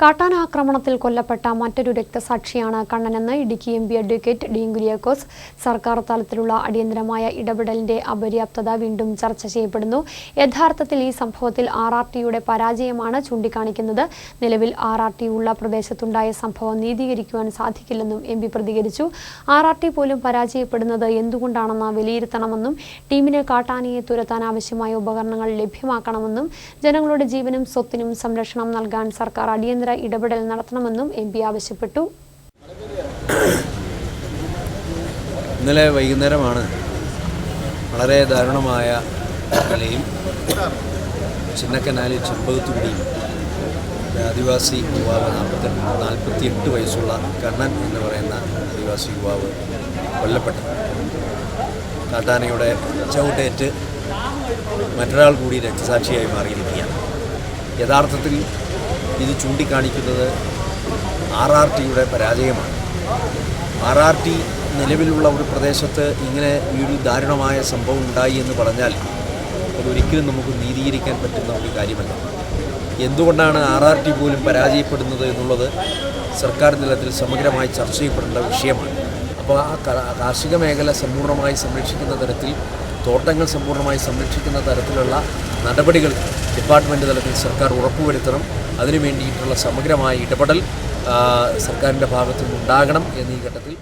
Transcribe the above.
കാട്ടാന ആക്രമണത്തിൽ കൊല്ലപ്പെട്ട മറ്റൊരു രക്തസാക്ഷിയാണ് കണ്ണനെന്ന് Idukki M P advocate Kuriakose സർക്കാർ തലത്തിലുള്ള അടിയന്തരമായ ഇടപെടലിന്റെ അപര്യാപ്തത വീണ്ടും ചർച്ച ചെയ്യപ്പെടുന്നു. യഥാർത്ഥത്തിൽ ഈ സംഭവത്തിൽ ആർ ആർ ടിയുടെ പരാജയമാണ് ചൂണ്ടിക്കാണിക്കുന്നത്. നിലവിൽ ആർ ആർ ടി ഉള്ള പ്രദേശത്തുണ്ടായ സംഭവം നീതീകരിക്കുവാൻ സാധിക്കില്ലെന്നും എം പി പ്രതികരിച്ചു. ആർ ആർ ടി പോലും പരാജയപ്പെടുന്നത് എന്തുകൊണ്ടാണെന്ന് വിലയിരുത്തണമെന്നും ടീമിന് കാട്ടാനയെ തുരത്താൻ ആവശ്യമായ ഉപകരണങ്ങൾ ലഭ്യമാക്കണമെന്നും ജനങ്ങളുടെ ജീവനും സ്വത്തിനും സംരക്ഷണം നൽകാൻ സർക്കാർ അടിയന്തര ഇടപെടൽ നടത്തണമെന്നും എം ആവശ്യപ്പെട്ടു. ഇന്നലെ വൈകുന്നേരമാണ് വളരെ ദാരുണമായ നിലയിൽ ചിന്നക്കനാലിൽ ചെമ്പകത്തുപിടിയിൽ ഒരു ആദിവാസി യുവാവ് നാൽപ്പത്തെട്ട് നാൽപ്പത്തിയെട്ട് വയസ്സുള്ള കണ്ണൻ എന്ന് പറയുന്ന ആദിവാസി യുവാവ് കൊല്ലപ്പെട്ടു. കാട്ടാനയുടെ ചവിട്ടേറ്റ് മറ്റൊരാൾ കൂടി രക്തസാക്ഷിയായി മാറിയിരിക്കുകയാണ്. യഥാർത്ഥത്തിൽ ഇത് ചൂണ്ടിക്കാണിക്കുന്നത് ആർ ആർ ടിയുടെ പരാജയമാണ്. ആർ ആർ ടി നിലവിലുള്ള ഒരു പ്രദേശത്ത് ഇങ്ങനെ ഒരു ദാരുണമായ സംഭവം ഉണ്ടായി എന്ന് പറഞ്ഞാൽ അതൊരിക്കലും നമുക്ക് നീതീകരിക്കാൻ പറ്റുന്ന ഒരു കാര്യമല്ല. എന്തുകൊണ്ടാണ് ആർ ആർ ടി പോലും പരാജയപ്പെടുന്നത് എന്നുള്ളത് സർക്കാർ തലത്തിൽ സമഗ്രമായി ചർച്ച ചെയ്യപ്പെടേണ്ട വിഷയമാണ്. അപ്പോൾ ആ കാർഷിക മേഖല സമ്പൂർണമായി സംരക്ഷിക്കുന്ന തരത്തിൽ തോട്ടങ്ങൾ സമ്പൂർണമായി സംരക്ഷിക്കുന്ന തരത്തിലുള്ള നടപടികൾ ഡിപ്പാർട്ട്മെന്റ് തലത്തിൽ സർക്കാർ ഉറപ്പുവരുത്തണം. അതിനു വേണ്ടിയിട്ടുള്ള സമഗ്രമായ ഇടപെടൽ സർക്കാരിന്റെ സർക്കാരിന്റെ ഭാഗത്തുനിന്നുണ്ടാകണം എന്നീ ഘട്ടത്തിൽ